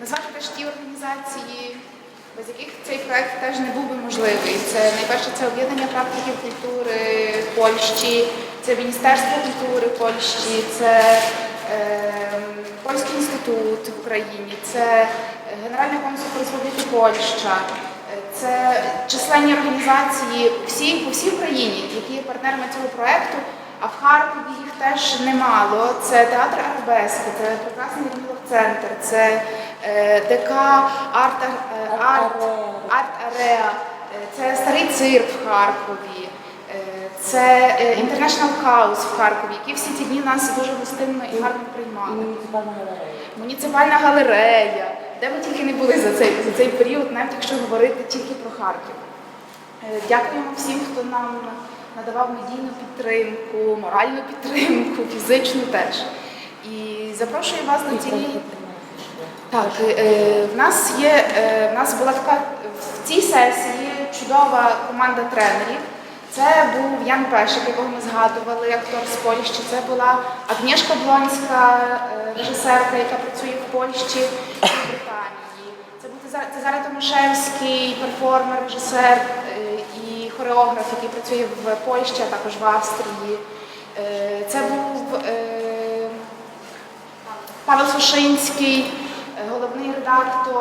назвати теж ті організації, без яких цей проект теж не був би можливий. Це найперше це об'єднання практиків культури Польщі, це Міністерство культури Польщі, це е, Польський інститут в Україні, це Генеральне консульство Республіки Польща. Е, Це численні організації всі, по всій Україні, які є партнерами цього проекту, а в Харкові їх теж немало. Це театр Арабески, це прекрасний Людмилов центр, це ДК Арт, е, Арт, Арт Ареа, е, це старий цирк в Харкові, е, це е, International House в Харкові, які всі ці дні нас дуже гостинно і гарно приймали. Муніципальна галерея. Муніципальна галерея, де ми тільки не були за цей, за цей період, навіть якщо говорити тільки про Харків. Е, Дякуємо всім, хто нам надавав медійну підтримку, моральну підтримку, фізичну теж. І запрошую вас на ці. Так, е, в нас є е, в нас була така в цій сесії чудова команда тренерів. Це був Ян Пешик, якого ми згадували, актор з Польщі. Це була Агнєшка Блонська, е, режисерка, яка працює в Польщі і в Британії. Це був Цезар- Цезарий Томашевський, перформер, режисер е, і хореограф, який працює в Польщі, а також в Австрії. Е, Це був е, Павел Сушинський, actor,